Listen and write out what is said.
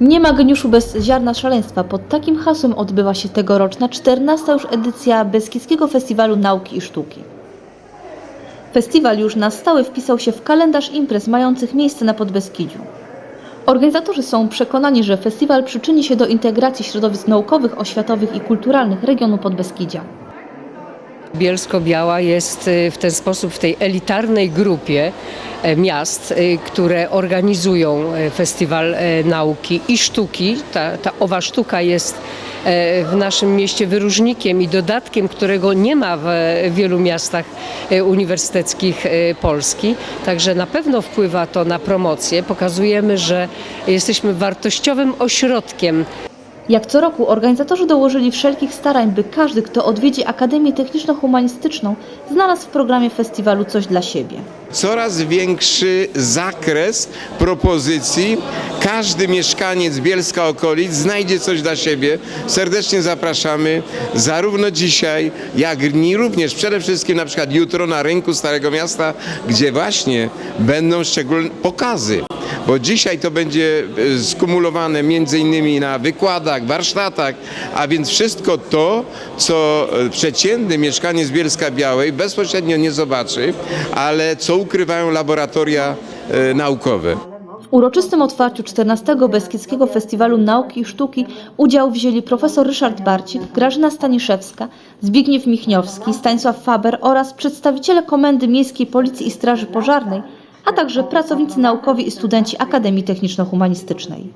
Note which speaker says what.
Speaker 1: Nie ma geniuszu bez ziarna szaleństwa. Pod takim hasłem odbywa się tegoroczna 14. już edycja Beskidzkiego Festiwalu Nauki i Sztuki. Festiwal już na stałe wpisał się w kalendarz imprez mających miejsce na Podbeskidziu. Organizatorzy są przekonani, że festiwal przyczyni się do integracji środowisk naukowych, oświatowych i kulturalnych regionu Podbeskidzia.
Speaker 2: Bielsko-Biała jest y, w ten sposób w tej elitarnej grupie miast, y, które organizują e, Festiwal e, Nauki i Sztuki. Ta, ta owa sztuka jest e, w naszym mieście wyróżnikiem i dodatkiem, którego nie ma w e, wielu miastach e, uniwersyteckich e, Polski. Także na pewno wpływa to na promocję. Pokazujemy, że jesteśmy wartościowym ośrodkiem
Speaker 1: Jak co roku organizatorzy dołożyli wszelkich starań, by każdy, kto odwiedzi Akademię Techniczno-Humanistyczną, znalazł w programie festiwalu coś dla siebie.
Speaker 3: coraz większy zakres propozycji. Każdy mieszkaniec Bielska okolic znajdzie coś dla siebie. Serdecznie zapraszamy zarówno dzisiaj, jak i również przede wszystkim na przykład jutro na rynku Starego Miasta, gdzie właśnie będą szczególne pokazy. Bo dzisiaj to będzie e, skumulowane między innymi na wykładach, warsztatach, a więc wszystko to, co e, przeciętny mieszkaniec Bielska Białej bezpośrednio nie zobaczy, ale co ukrywają laboratoria e, naukowe.
Speaker 1: W uroczystym otwarciu 14. Beskidzkiego Festiwalu Nauki i Sztuki udział wzięli profesor Ryszard Barcik, Grażyna Staniszewska, Zbigniew Michniowski, Stanisław Faber oraz przedstawiciele Komendy Miejskiej Policji i Straży Pożarnej, a także pracownicy naukowi i studenci Akademii Techniczno-Humanistycznej.